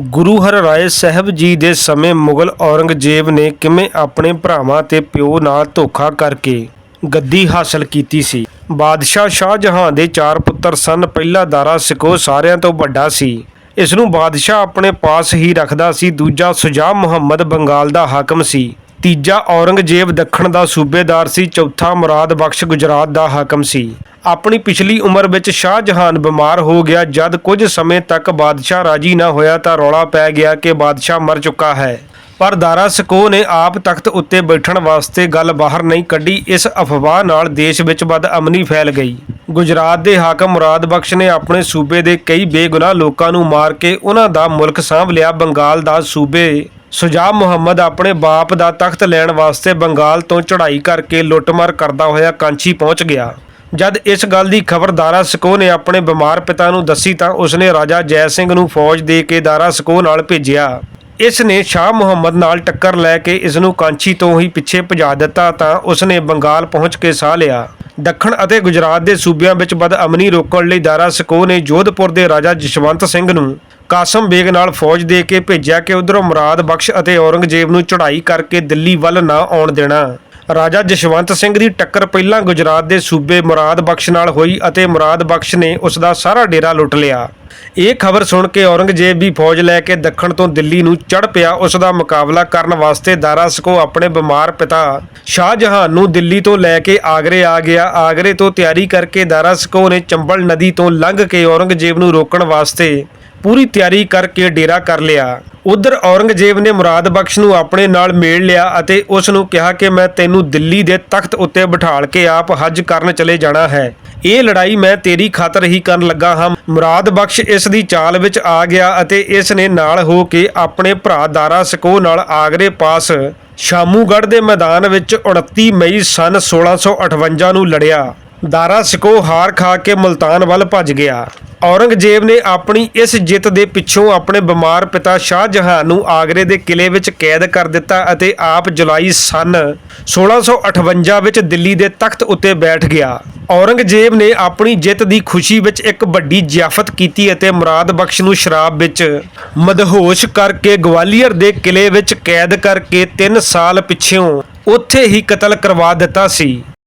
ਗੁਰੂ ਹਰਿਰਾਏ ਸਾਹਿਬ ਜੀ ਦੇ ਸਮੇਂ ਮੁਗਲ ਔਰੰਗਜ਼ੇਬ ਨੇ ਕਿਵੇਂ ਆਪਣੇ ਭਰਾਵਾਂ ਤੇ ਪਿਓ ਨਾਲ ਧੋਖਾ ਕਰਕੇ ਗੱਦੀ ਹਾਸਲ ਕੀਤੀ ਸੀ? ਬਾਦਸ਼ਾਹ ਸ਼ਾਹਜਹਾਂ ਦੇ ਚਾਰ ਪੁੱਤਰ ਸਨ, ਪਹਿਲਾ ਦਾਰਾ ਸਿਕੋ ਸਾਰਿਆਂ ਤੋਂ ਵੱਡਾ ਸੀ। ਇਸ ਨੂੰ ਬਾਦਸ਼ਾਹ ਆਪਣੇ ਪਾਸ ਹੀ ਰੱਖਦਾ ਸੀ, ਦੂਜਾ ਸੁਜਾ ਮੁਹੰਮਦ ਬੰਗਾਲ ਦਾ ਹਾਕਮ ਸੀ। ਤੀਜਾ ਔਰੰਗਜ਼ੇਬ ਦੱਖਣ ਦਾ ਸੂਬੇਦਾਰ ਸੀ, ਚੌਥਾ ਮੁਰਾਦ ਬਖਸ਼ ਗੁਜਰਾਤ ਦਾ ਹਾਕਮ ਸੀ। ਆਪਣੀ ਪਿਛਲੀ ਉਮਰ ਵਿੱਚ ਸ਼ਾਹ ਜਹਾਨ ਬਿਮਾਰ ਹੋ ਗਿਆ, ਜਦ ਕੁਝ ਸਮੇਂ ਤੱਕ ਬਾਦਸ਼ਾਹ ਰਾਜੀ ਨਾ ਹੋਇਆ ਤਾਂ ਰੌਲਾ ਪੈ ਗਿਆ ਕਿ ਬਾਦਸ਼ਾਹ ਮਰ ਚੁੱਕਾ ਹੈ। ਪਰ ਦਾਰਾ ਸਕੋ ਨੇ ਆਪ ਤਖਤ ਉੱਤੇ ਬੈਠਣ ਵਾਸਤੇ ਗੱਲ ਬਾਹਰ ਨਹੀਂ ਕੱਢੀ, ਇਸ ਅਫਵਾਹ ਨਾਲ ਦੇਸ਼ ਵਿੱਚ ਬਦਅਮਨੀ ਫੈਲ ਗਈ। ਗੁਜਰਾਤ ਦੇ ਹਾਕਮ ਮੁਰਾਦ ਬਖਸ਼ ਨੇ ਆਪਣੇ ਸੂਬੇ ਦੇ ਕਈ ਬੇਗੁਨਾਹ ਲੋਕਾਂ ਨੂੰ ਮਾਰ ਕੇ ਉਹਨਾਂ ਦਾ ਮੁਲਕ ਸਾਂਭ ਲਿਆ, ਬੰਗਾਲ ਦਾ ਸੂਬੇ ਸੁਜਾ ਮੁਹੰਮਦ ਆਪਣੇ ਬਾਪ ਦਾ ਤਖਤ ਲੈਣ ਵਾਸਤੇ ਬੰਗਾਲ ਤੋਂ ਚੜ੍ਹਾਈ ਕਰਕੇ ਲੁੱਟਮਾਰ ਕਰਦਾ ਹੋਇਆ ਕਾਂਚੀ ਪਹੁੰਚ ਗਿਆ। ਜਦ ਇਸ ਗੱਲ ਦੀ ਖਬਰ ਦਾਰਾ ਸਕੋ ਨੇ ਆਪਣੇ ਬਿਮਾਰ ਪਿਤਾ ਨੂੰ ਦੱਸੀ ਤਾਂ ਉਸਨੇ ਰਾਜਾ ਜੈ ਸਿੰਘ ਨੂੰ ਫੌਜ ਦੇ ਕੇ ਦਾਰਾ ਸਕੋ ਨਾਲ ਭੇਜਿਆ। ਇਸ ਨੇ ਸ਼ਾਹ ਮੁਹੰਮਦ ਨਾਲ ਟੱਕਰ ਲੈ ਕੇ ਇਸ ਨੂੰ ਕਾਂਚੀ ਤੋਂ ਹੀ ਪਿੱਛੇ ਭਜਾ ਦਿੱਤਾ ਤਾਂ ਉਸਨੇ ਬੰਗਾਲ ਪਹੁੰਚ ਕੇ ਸਾਹ ਲਿਆ। ਦੱਖਣ ਅਤੇ ਗੁਜਰਾਤ ਦੇ ਸੂਬਿਆਂ ਵਿੱਚ ਬਦਅਮਨੀ ਰੋਕਣ ਲਈ ਦਾਰਾ ਸਕੋ ਨੇ ਜੋਧਪੁਰ ਦੇ ਰਾਜਾ ਜਸ਼ਵੰਤ ਸਿੰਘ ਨੂੰ ਕਾਸਮ ਬੇਗ ਨਾਲ ਫੌਜ ਦੇ ਕੇ ਭੇਜਿਆ ਕਿ ਉਧਰੋਂ ਮੁਰਾਦ ਬਖਸ਼ ਅਤੇ ਔਰੰਗਜ਼ੇਬ ਨੂੰ ਚੜ੍ਹਾਈ ਕਰਕੇ ਦਿੱਲੀ ਵੱਲ ਨਾ ਆਉਣ ਦੇਣਾ। ਰਾਜਾ ਜਸ਼ਵੰਤ ਸਿੰਘ ਦੀ ਟੱਕਰ ਪਹਿਲਾਂ ਗੁਜਰਾਤ ਦੇ ਸੂਬੇ ਮੁਰਾਦ ਬਖਸ਼ ਨਾਲ ਹੋਈ ਅਤੇ ਮੁਰਾਦ ਬਖਸ਼ ਨੇ ਉਸ ਦਾ ਸਾਰਾ ਡੇਰਾ ਲੁੱਟ ਲਿਆ। ਇਹ ਖਬਰ ਸੁਣ ਕੇ ਔਰੰਗਜ਼ੇਬ ਵੀ ਫੌਜ ਲੈ ਕੇ ਦੱਖਣ ਤੋਂ ਦਿੱਲੀ ਨੂੰ ਚੜ ਪਿਆ। ਉਸ ਦਾ ਮੁਕਾਬਲਾ ਕਰਨ ਵਾਸਤੇ ਦਾਰਾ ਸਕੋ ਆਪਣੇ ਬਿਮਾਰ ਪਿਤਾ ਸ਼ਾਹਜਹਾਨ ਨੂੰ ਦਿੱਲੀ ਤੋਂ ਲੈ ਕੇ ਆਗਰੇ ਆ ਗਿਆ। ਆਗਰੇ ਤੋਂ ਤਿਆਰੀ ਕਰਕੇ ਦਾਰਾ ਸਕੋ ਨੇ ਚੰਬਲ ਨਦੀ ਤੋਂ ਲੰਘ ਕੇ ਔਰੰਗਜ਼ੇਬ ਨੂੰ ਰੋਕਣ ਵਾਸਤੇ ਪੂਰੀ ਤਿਆਰੀ ਕਰਕੇ ਡੇਰਾ ਕਰ ਲਿਆ। ਉਧਰ ਔਰੰਗਜ਼ੇਬ ਨੇ ਮੁਰਾਦ ਬਖਸ਼ ਨੂੰ ਆਪਣੇ ਨਾਲ ਮੇਲ ਲਿਆ ਅਤੇ ਉਸ ਨੂੰ ਕਿਹਾ ਕਿ ਮੈਂ ਤੈਨੂੰ ਦਿੱਲੀ ਦੇ ਤਖਤ ਉੱਤੇ ਬਿਠਾਲ ਕੇ ਆਪ ਹੱਜ ਕਰਨ ਚਲੇ ਜਾਣਾ ਹੈ। ਇਹ ਲੜਾਈ ਮੈਂ ਤੇਰੀ ਖਾਤਰ ਹੀ ਕਰਨ ਲੱਗਾ ਹਾਂ। ਮੁਰਾਦ ਬਖਸ਼ ਇਸ ਦੀ ਚਾਲ ਵਿੱਚ ਆ ਗਿਆ ਅਤੇ ਇਸ ਨੇ ਨਾਲ ਹੋ ਕੇ ਆਪਣੇ ਭਰਾ ਦਾਰਾ ਸਕੋ ਨਾਲ ਆਗਰੇ ਪਾਸ ਸ਼ਾਮੂਗੜ੍ਹ ਦੇ ਮੈਦਾਨ ਵਿੱਚ 29 ਮਈ ਸਨ 1658 ਨੂੰ ਲੜਿਆ। ਦਾਰਾ ਸਿਕੋ ਹਾਰ ਖਾ ਕੇ ਮੁਲਤਾਨ ਵੱਲ ਭੱਜ ਗਿਆ। ਔਰੰਗਜ਼ੇਬ ਨੇ ਆਪਣੀ ਇਸ ਜਿੱਤ ਦੇ ਪਿੱਛੋਂ ਆਪਣੇ ਬਿਮਾਰ ਪਿਤਾ ਸ਼ਾਹ ਜਹਾਨ ਨੂੰ ਆਗਰੇ ਦੇ ਕਿਲੇ ਵਿੱਚ ਕੈਦ ਕਰ ਦਿੱਤਾ ਅਤੇ ਆਪ ਜੁਲਾਈ ਸਨ 1658 ਵਿੱਚ ਦਿੱਲੀ ਦੇ ਤਖਤ ਉੱਤੇ ਬੈਠ ਗਿਆ। ਔਰੰਗਜ਼ੇਬ ਨੇ ਆਪਣੀ ਜਿੱਤ ਦੀ ਖੁਸ਼ੀ ਵਿੱਚ ਇੱਕ ਵੱਡੀ ਜ਼ਿਆਫਤ ਕੀਤੀ ਅਤੇ ਮੁਰਾਦ ਬਖਸ਼ ਨੂੰ ਸ਼ਰਾਬ ਵਿੱਚ ਮਦਹੋਸ਼ ਕਰਕੇ ਗਵਾਲੀਅਰ ਦੇ ਕਿਲੇ ਵਿੱਚ ਕੈਦ ਕਰਕੇ 3 ਸਾਲ ਪਿੱਛੋਂ ਉੱਥੇ ਹੀ ਕਤਲ ਕਰਵਾ ਦਿੱਤਾ ਸੀ।